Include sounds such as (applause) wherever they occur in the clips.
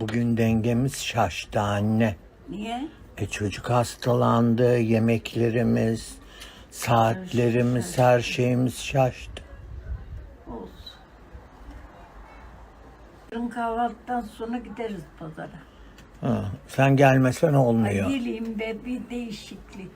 Bugün dengemiz şaştı anne. Niye? E çocuk hastalandı, yemeklerimiz, saatlerimiz, her şeyimiz şaştı. Olsun. Yarın kahvaltıdan sonra gideriz pazara. Ha, sen gelmesen Ay olmuyor. geleyim be bir değişiklik.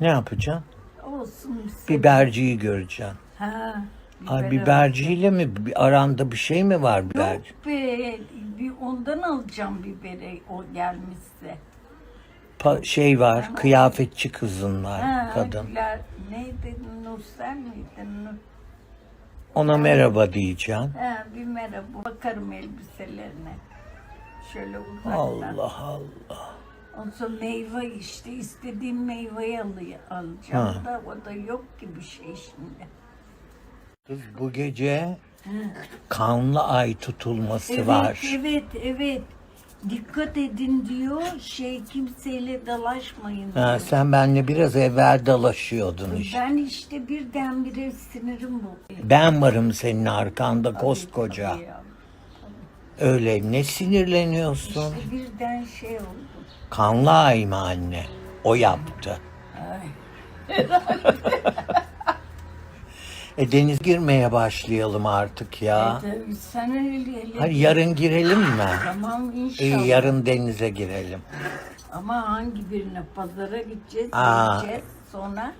Ne yapacaksın? Olsun. Biberciyi göreceksin. Ha. Ay biberciyle mi? Bir aranda bir şey mi var biberci? Yok be. Bir ondan alacağım biberi o gelmişse. Pa- şey var, kıyafetçi kızın var, Ha, kadın. Güler, neydi Nursel miydi? Nur, Ona merhaba diyeceksin. ha, bir merhaba. Bakarım elbiselerine. Şöyle uzaktan. Allah Allah. Ondan sonra meyve işte istediğim meyveyi alı- alacağım Ha. da o da yok ki bir şey şimdi. Kız bu gece kanlı ay tutulması Evet, var. evet, evet. Dikkat edin diyor. Şey kimseyle dalaşmayın diyor. Ha, sen benimle biraz evvel dalaşıyordun işte. Ben işte birdenbire sinirim bu. Ben varım senin arkanda koskoca. Ya, Öyle ne sinirleniyorsun? İşte birden şey oldu. Kanlı ay mı anne? O yaptı. (laughs) e deniz girmeye başlayalım artık ya. Tabii sen öyle hele. Hadi yarın girelim mi? Tamam inşallah. İyi yarın denize girelim. Ama hangi birine pazara gideceğiz, Aa. gideceğiz sonra